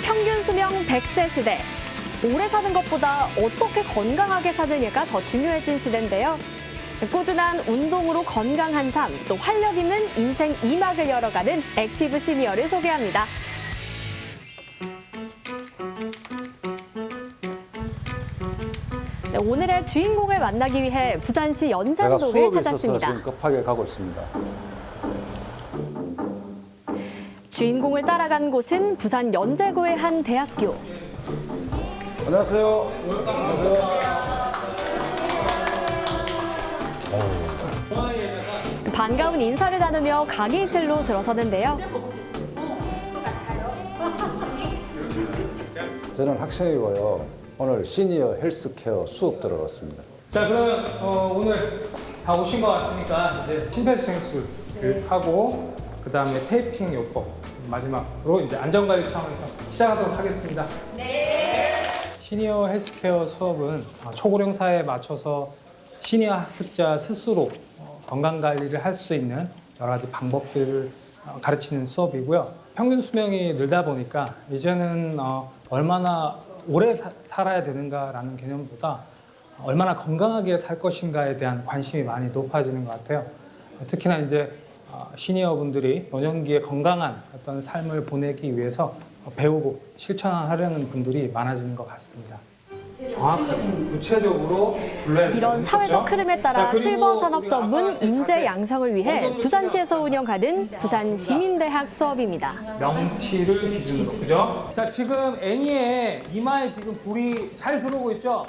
평균 수명 100세 시대. 오래 사는 것보다 어떻게 건강하게 사느냐가 더 중요해진 시대인데요. 꾸준한 운동으로 건강한 삶, 또 활력 있는 인생 2막을 열어가는 액티브 시니어를 소개합니다. 네, 오늘의 주인공을 만나기 위해 부산시 제가 연산동을 수업이 있어서 찾았습니다. 지금 급하게 가고 있습니다. 주인공을 따라간 곳은 부산 연제구의 한 대학교. 안녕하세요. 안녕하세요. 반가운 인사를 나누며 강의실로 들어서는데요. 저는 학생이고요. 오늘 시니어 헬스케어 수업 들어갔습니다. 자 그러면 어, 오늘 다 오신 것 같으니까 이제 심폐소생술 하고 그 다음에 테이핑 요법 마지막으로 이제 안전관리 차원에서 시작하도록 하겠습니다. 시니어 헬스케어 수업은 어, 초고령 사회에 맞춰서 시니어 학습자 스스로 어, 건강 관리를 할 수 있는 여러 가지 방법들을 어, 가르치는 수업이고요. 평균 수명이 늘다 보니까 이제는 어, 얼마나 오래 사- 살아야 되는가라는 개념보다 얼마나 건강하게 살 것인가에 대한 관심이 많이 높아지는 것 같아요. 특히나 이제 어, 시니어분들이 노년기에 건강한 어떤 삶을 보내기 위해서 배우고 실천하려는 분들이 많아지는 것 같습니다. 정확하게 구체적으로 이런 사회적. 흐름에 따라 실버 산업 우리가 전문 아까 인재 양성을 위해 부산시에서 운영하는 부산 시민대학 수업입니다. 명치를 기준으로 그죠? 자 지금 애니에 이마에 지금 불이 잘 들어오고 있죠?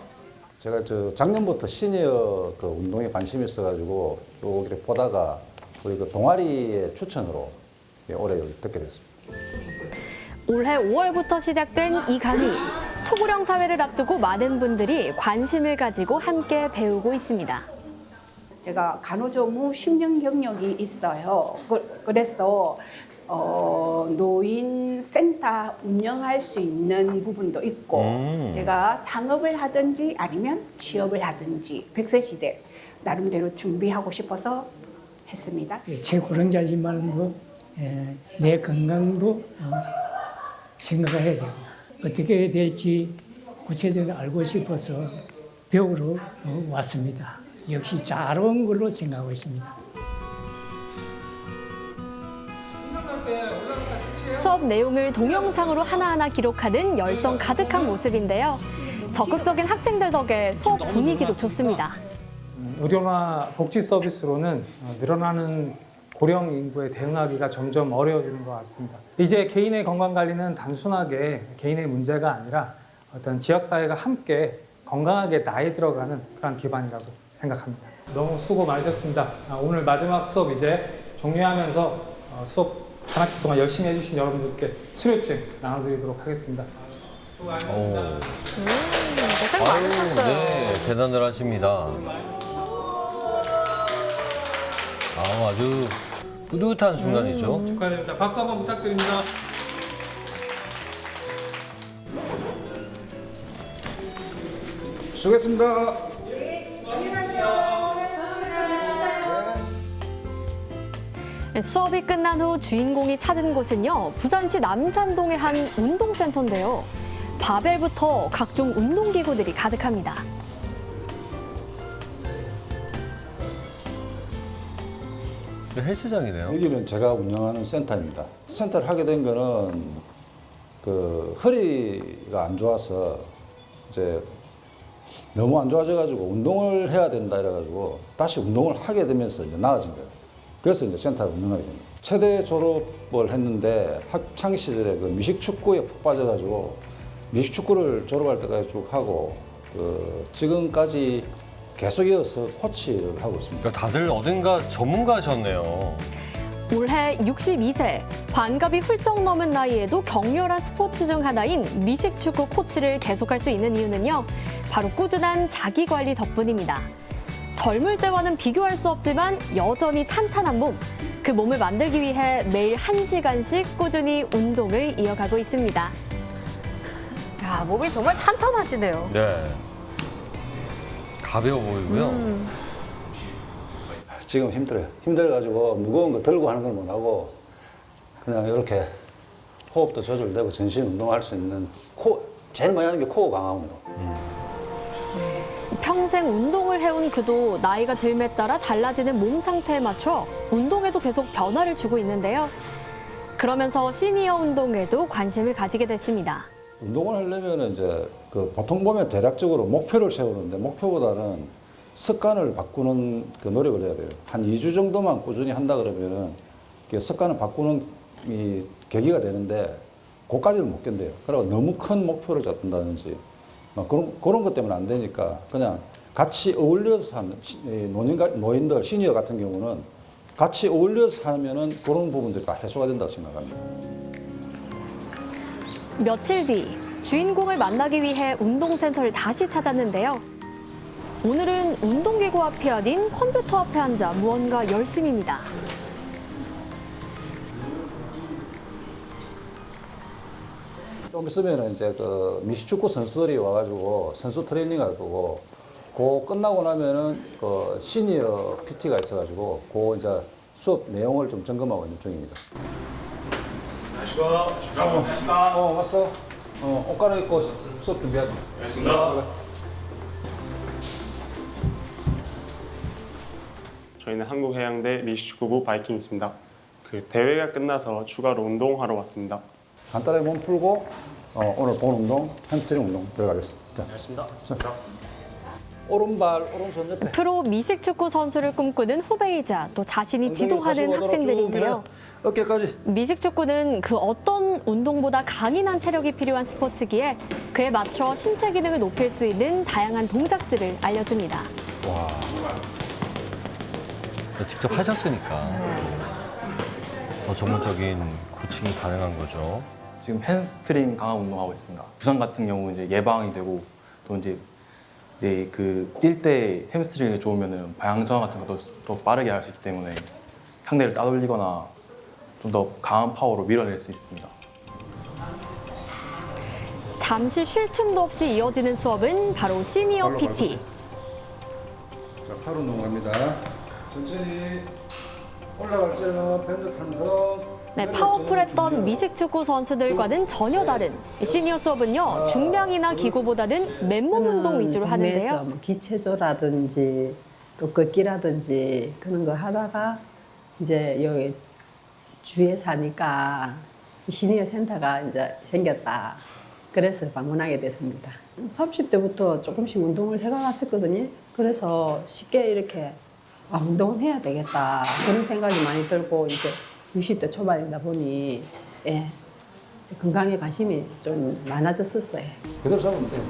제가 저 작년부터 시니어 그 운동에 관심이 있어가지고 쭉 이렇게 보다가 우리 그 동아리의 추천으로 예, 올해 여기 듣게 됐습니다. 올해 5월부터 시작된 이 강의. 초고령 사회를 앞두고 많은 분들이 관심을 가지고 함께 배우고 있습니다. 제가 간호조무 10년 경력이 있어요. 그- 그래서 어, 노인 센터 운영할 수 있는 부분도 있고 제가 창업을 하든지 아니면 취업을 하든지 100세 시대 나름대로 준비하고 싶어서 했습니다. 예, 최고령자지만도 예, 내 건강도 어, 생각해야 되고 어떻게 해야 될지 구체적으로 알고 싶어서 배우러 어, 왔습니다. 역시 잘 온 걸로 생각하고 있습니다. 수업 내용을 동영상으로 하나하나 기록하는 열정 가득한 모습인데요. 적극적인 학생들 덕에 수업 분위기도 좋습니다. 음, 의료나 복지 서비스로는 어, 늘어나는 고령 인구에 대응하기가 점점 어려워지는 것 같습니다. 이제 개인의 건강 관리는 단순하게 개인의 문제가 아니라 어떤 지역 사회가 함께 건강하게 나이 들어가는 그런 기반이라고 생각합니다. 너무 수고 많으셨습니다. 아, 오늘 마지막 수업 이제 종료하면서 어, 수업 한 학기 동안 열심히 해주신 여러분들께 수료증 나눠드리도록 하겠습니다. 수고 많으셨습니다. 오. 고생 많으셨어요. 네, 대단들 하십니다. 아, 아주 뿌듯한 순간이죠. 축하드립니다. 박수 한번 부탁드립니다. 수고했습니다. 수업이 끝난 후 주인공이 찾은 곳은요, 부산시 남산동의 한 운동센터인데요. 바벨부터 각종 운동기구들이 가득합니다. 네, 헬스장이네요. 여기는 제가 운영하는 센터입니다. 센터를 하게 된 거는 그 허리가 안 좋아서 이제 너무 안 좋아져가지고 운동을 해야 된다 이래가지고 다시 운동을 하게 되면서 이제 나아진 거예요. 그래서 이제 센터를 운영하게 됩니다. 최대 졸업을 했는데 학창 시절에 그 미식축구에 푹 빠져가지고 미식축구를 졸업할 때까지 쭉 하고 그 지금까지 계속 이어서 코치를 하고 있습니다. 그러니까 다들 어딘가 전문가셨네요. 올해 62세, 반갑이 훌쩍 넘은 나이에도 격렬한 스포츠 중 하나인 미식축구 코치를 계속할 수 있는 이유는요. 바로 꾸준한 자기관리 덕분입니다. 젊을 때와는 비교할 수 없지만 여전히 탄탄한 몸. 그 몸을 만들기 위해 매일 한시간씩 꾸준히 운동을 이어가고 있습니다. 야, 몸이 정말 탄탄하시네요. 네. 가벼워 보이고요. 지금 힘들어요. 힘들어가지고 무거운 거 들고 하는 걸 못하고 그냥 이렇게 호흡도 조절되고 전신 운동할 수 있는 코 제일 많이 하는 게 코어 강화 운동. 평생 운동을 해온 그도 나이가 들에 따라 달라지는 몸 상태에 맞춰 운동에도 계속 변화를 주고 있는데요. 그러면서 시니어 운동에도 관심을 가지게 됐습니다. 운동을 하려면 이제 그 보통 보면 대략적으로 목표를 세우는데 목표보다는 습관을 바꾸는 그 노력을 해야 돼요. 한 2주 정도만 꾸준히 한다 그러면은 이게 습관을 바꾸는 이 계기가 되는데 그까지는 못 견뎌요. 그리고 너무 큰 목표를 잡는다든지 막 그런 그런 것 때문에 안 되니까 그냥 같이 어울려서 이 노인 노인들 시니어 같은 경우는 같이 어울려서 하면은 그런 부분들이 다 해소가 된다고 생각합니다. 며칠 뒤 주인공을 만나기 위해 운동센터를 다시 찾았는데요. 오늘은 운동기구 앞이 아닌 컴퓨터 앞에 앉아 무언가 열심입니다. 좀 있으면 이제 그 미식축구 선수들이 와가지고 선수 트레이닝 할 거고, 그 끝나고 나면은 그 시니어 PT가 있어가지고, 그 이제 수업 내용을 좀 점검하고 있는 중입니다. 안녕하십니까. 어, 왔어. 어, 옷 갈아입고 수업 준비하자. 알겠습니다. 저희는 한국해양대 미식축구부 바이킹스입니다. 그 대회가 끝나서 추가로 운동하러 왔습니다. 간단하게 몸 풀고, 어, 오늘 본 운동, 햄스트링 운동 들어가겠습니다. 자, 알겠습니다. 자, 오른발, 오른손 옆에. 프로 미식축구 선수를 꿈꾸는 후배이자 또 자신이 엉덩이 지도하는 45 도로 쭉 학생들인데요. 어깨까지. 미식축구는 그 어떤 운동보다 강인한 체력이 필요한 스포츠기에 그에 맞춰 신체 기능을 높일 수 있는 다양한 동작들을 알려줍니다. 와. 직접 하셨으니까 더 전문적인 코칭이 가능한 거죠. 지금 햄스트링 강화 운동하고 있습니다. 부상 같은 경우 이제 예방이 되고 또 이제 이제 그 뛸 때 햄스트링이 좋으면은 방향 전환 같은 것도 더 빠르게 할 수 있기 때문에 상대를 따돌리거나 좀 더 강한 파워로 밀어낼 수 있습니다. 잠시 쉴 틈도 없이 이어지는 수업은 바로 시니어 발로 PT. 자, 팔 운동 갑니다. 천천히 올라갈 때는 밴드 탄성. 네, 파워풀했던 미식축구 선수들과는 전혀 다른 시니어 수업은요 중량이나 기구보다는 맨몸 운동 위주로 하는데요. 뭐 기체조라든지 또 걷기라든지 그런 거 하다가 이제 여기 주에 사니까 시니어 센터가 이제 생겼다. 그래서 방문하게 됐습니다. 30대부터 조금씩 운동을 해가왔었거든요. 그래서 쉽게 이렇게 아, 운동을 해야 되겠다. 그런 생각이 많이 들고 이제 60대 초반이다 보니 예, 이제 건강에 관심이 좀 많아졌었어요. 그대로 잡으면 돼요.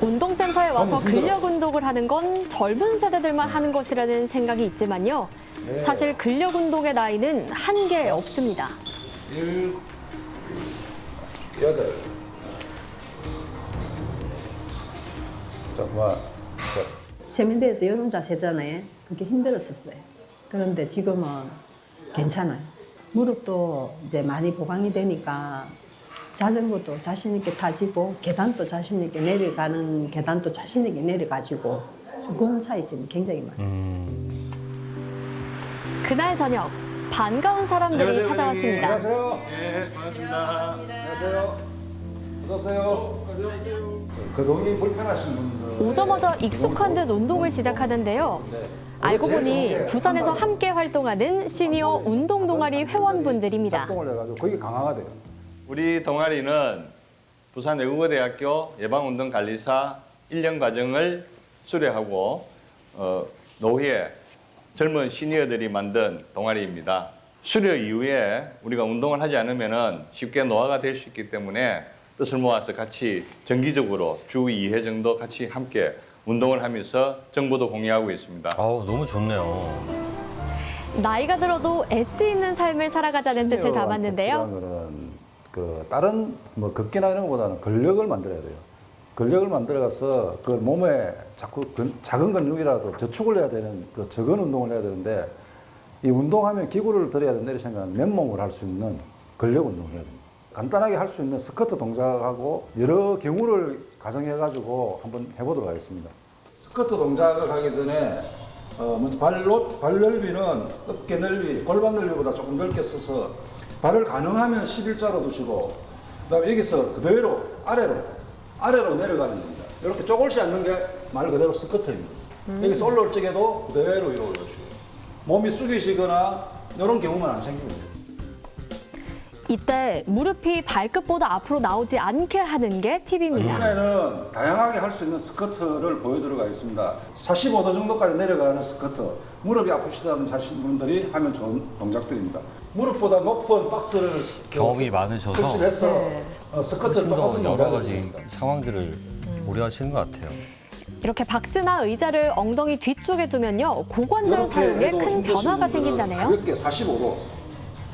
운동센터에 와서. 근력 운동을 하는 건 젊은 세대들만 하는 것이라는 생각이 있지만요. 네. 사실 근력 운동의 나이는 한계 없습니다. 일, 여덟. 자, 그만. 자, 세면대에서 이런 자세잖아요. 그게 힘들었었어요. 그런데 지금은 괜찮아요. 무릎도 이제 많이 보강이 되니까 자전거도 자신 있게 타지고 계단도 자신 있게 내려가는 계단도 자신 있게 내려가지고 그런 차이점이 굉장히 많아졌어요. 그날 저녁 반가운 사람들이 찾아왔습니다. 안녕하세요. 네, 반갑습니다. 안녕하세요. 어서 오세요. 그 동이 불편하신 분들. 오자마자 익숙한 듯 운동을 시작하는데요. 네. 알고 보니 부산에서 함께 활동하는 시니어 운동 동아리 회원분들입니다. 작동을 해가지고 거기 강화가 돼요. 우리 동아리는 부산 외국어대학교 예방운동관리사 1년 과정을 수료하고 어, 노후에 젊은 시니어들이 만든 동아리입니다. 수료 이후에 우리가 운동을 하지 않으면 쉽게 노화가 될 수 있기 때문에 뜻을 모아서 같이 정기적으로 주 2회 정도 같이 함께 운동을 하면서 정보도 공유하고 있습니다. 아우 너무 좋네요. 나이가 들어도 엣지 있는 삶을 살아가자는 뜻을 담았는데요. 그 다른 뭐 걷기나 이런 것보다는 근력을 만들어야 돼요. 근력을 만들어가서 그 몸에 자꾸 근- 작은 근육이라도 저축을 해야 되는 그 적은 운동을 해야 되는데 이 운동하면 기구를 들여야 된다 이렇게 생각하면 맨몸으로 할 수 있는 근력 운동을 해야 됩니다. 간단하게 할 수 있는 스쿼트 동작하고 여러 경우를 가정해가지고 한번 해보도록 하겠습니다. 스쿼트 동작을 하기 전에 어, 먼저 발, 넓, 발 넓이는 어깨 넓이, 골반 넓이보다 조금 넓게 써서 발을 가능하면 11자로 두시고 그다음에 여기서 그대로 아래로 아래로 내려가는 겁니다. 이렇게 쪼글지 않는 게 말 그대로 스커트입니다. 여기서 올라올 적에도 그대로 위로 올려주시고 몸이 숙이시거나 이런 경우만 안 생깁니다. 이때 무릎이 발끝보다 앞으로 나오지 않게 하는 게 팁입니다. 이번에는 다양하게 할 수 있는 스커트를 보여드리고 가겠습니다. 45도 정도까지 내려가는 스커트. 무릎이 아프시다는 하시는 분들이 하면 좋은 동작들입니다. 무릎보다 높은 박스를 경험이 많으셔서 설치해서 네. 어, 스커트를 더 똑같은 여러 가지. 상황들을 고려하시는 것 같아요. 이렇게 박스나 의자를 엉덩이 뒤쪽에 두면요 고관절 사용에 큰 변화가 생긴다네요. 가볍게 45도,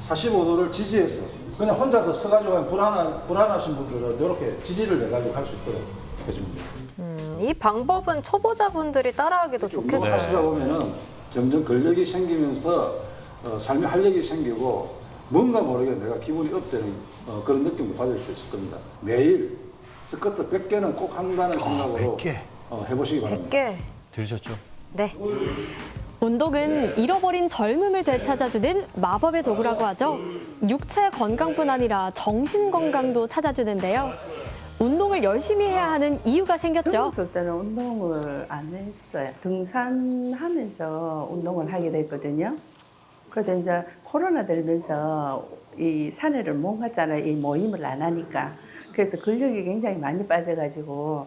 45도를 지지해서 그냥 혼자서 서가지고 불안한 불안하신 분들은 이렇게 지지를 내가지고 할 수 있도록 해줍니다. 음, 이 방법은 초보자분들이 따라하기도 좋겠어요. 하시다 보면은 점점 근력이 생기면서 어, 삶의 활력이 생기고 뭔가 모르게 내가 기분이 업되는 어, 그런 느낌을 받을 수 있을 겁니다. 매일 스쿼트 100개는 꼭 한다는 생각으로 100개? 어, 해보시기 바랍니다. 100개. 들으셨죠? 네. 운동은 잃어버린 젊음을 되찾아주는 마법의 도구라고 하죠. 육체 건강뿐 아니라 정신 건강도 찾아주는데요. 운동을 열심히 해야 하는 이유가 생겼죠. 젊었을 때는 운동을 안 했어요. 등산하면서 운동을 하게 됐거든요. 그래도 이제 코로나 들면서 이 산에를 못 갔잖아요. 이 모임을 안 하니까. 그래서 근력이 굉장히 많이 빠져가지고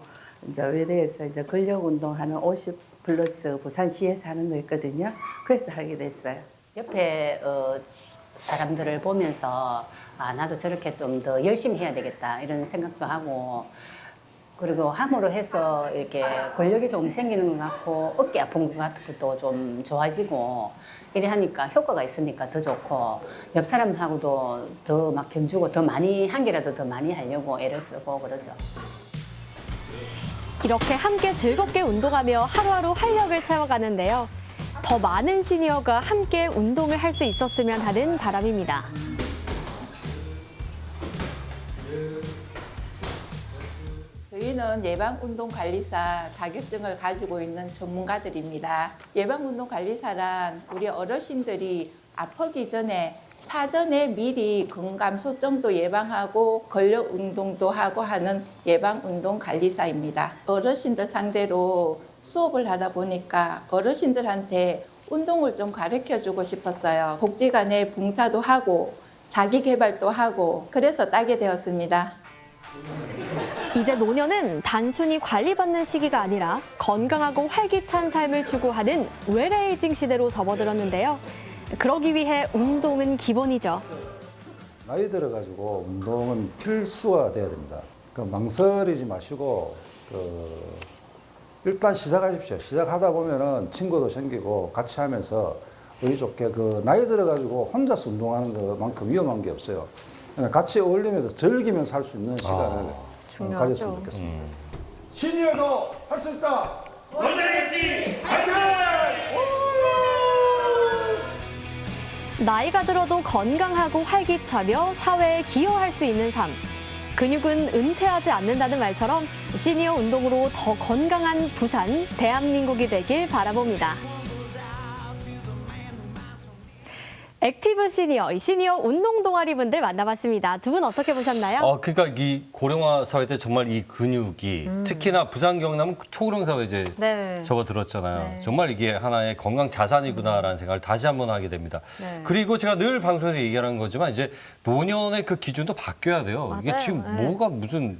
이제 외대에서 이제 근력 운동하는 50 플러스 부산시에서 하는 거 있거든요. 그래서 하게 됐어요. 옆에 어, 사람들을 보면서 아 나도 저렇게 좀 더 열심히 해야 되겠다 이런 생각도 하고 그리고 함으로 해서 이렇게 권력이 조금 생기는 것 같고 어깨 아픈 것 같은 것도 좀 좋아지고 이래 하니까 효과가 있으니까 더 좋고 옆 사람하고도 더 막 견주고 더 많이 한 개라도 더 많이 하려고 애를 쓰고 그러죠. 이렇게 함께 즐겁게 운동하며 하루하루 활력을 채워가는데요. 더 많은 시니어가 함께 운동을 할 수 있었으면 하는 바람입니다. 저희는 예방운동관리사 자격증을 가지고 있는 전문가들입니다. 예방운동관리사란 우리 어르신들이 아프기 전에 사전에 미리 건감소증도 예방하고 근력 운동도 하고 하는 예방 운동 관리사입니다. 어르신들 상대로 수업을 하다 보니까 어르신들한테 운동을 좀 가르쳐 주고 싶었어요. 복지관에 봉사도 하고 자기 개발도 하고 그래서 따게 되었습니다. 이제 노년은 단순히 관리받는 시기가 아니라 건강하고 활기찬 삶을 추구하는 웰에이징 시대로 접어들었는데요. 그러기 위해 운동은 기본이죠. 나이 들어가지고 운동은 필수가 돼야 됩니다. 그 망설이지 마시고 그 일단 시작하십시오. 시작하다 보면은 친구도 생기고 같이 하면서 의리 좋게 그 나이 들어가지고 혼자서 운동하는 것만큼 위험한 게 없어요. 같이 어울리면서 즐기면서 할 수 있는 시간을 어, 중요하죠. 가졌으면 좋겠습니다. 시니어도 할 수 있다. 원장했지 화이팅! 나이가 들어도 건강하고 활기차며 사회에 기여할 수 있는 삶. 근육은 은퇴하지 않는다는 말처럼 시니어 운동으로 더 건강한 부산, 대한민국이 되길 바라봅니다. 액티브 시니어, 이 시니어 운동 동아리 분들 만나봤습니다. 두 분 어떻게 보셨나요? 어, 그러니까 이 고령화 사회 때 정말 이 근육이 특히나 부산 경남은 초고령 사회 이제 네. 접어들었잖아요. 네. 정말 이게 하나의 건강 자산이구나라는 생각을 다시 한번 하게 됩니다. 네. 그리고 제가 늘 방송에서 얘기하는 거지만 이제 노년의 그 기준도 바뀌어야 돼요. 이게 맞아요. 지금 네. 뭐가 무슨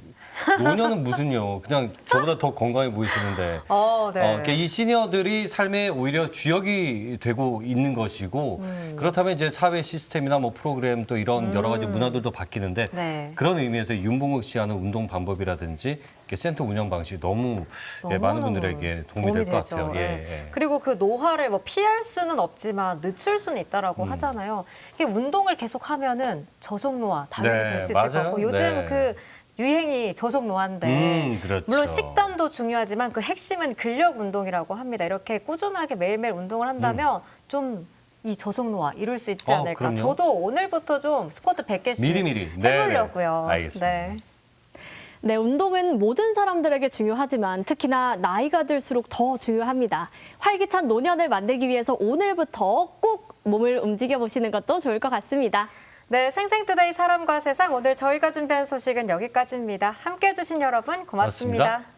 노년은 무슨요? 그냥 저보다 더 건강해 보이시는데. 어, 네. 어, 그러니까 이 시니어들이 삶에 오히려 주역이 되고 있는 것이고 음. 그렇다면 이제 사회 시스템이나 뭐 프로그램 또 이런 여러 가지 문화들도 바뀌는데 네. 그런 의미에서 윤봉욱 씨 하는 운동 방법이라든지 이렇게 센터 운영 방식이 너무 예, 많은 너무너무 분들에게 도움이 될 것 되죠. 같아요. 예, 예. 예. 그리고 그 노화를 뭐 피할 수는 없지만 늦출 수는 있다라고 음. 하잖아요. 이게 운동을 계속 하면 저속 노화 당연히 네, 될 수 있을 맞아요. 것 같고 요즘 네. 그 유행이 저속 노화인데 음, 그렇죠. 물론 식단도 중요하지만 그 핵심은 근력 운동이라고 합니다. 이렇게 꾸준하게 매일매일 운동을 한다면 좀 이 저속 노화 이룰 수 있지 음. 어, 않을까. 그럼요. 저도 오늘부터 좀 스쿼트 100개씩 미리미리. 네, 네. 해보려고요. 알겠습니다. 네. 네, 운동은 모든 사람들에게 중요하지만 특히나 나이가 들수록 더 중요합니다. 활기찬 노년을 만들기 위해서 오늘부터 꼭 몸을 움직여 보시는 것도 좋을 것 같습니다. 네, 생생투데이 사람과 세상 오늘 저희가 준비한 소식은 여기까지입니다. 함께해 주신 여러분 고맙습니다. 고맙습니다.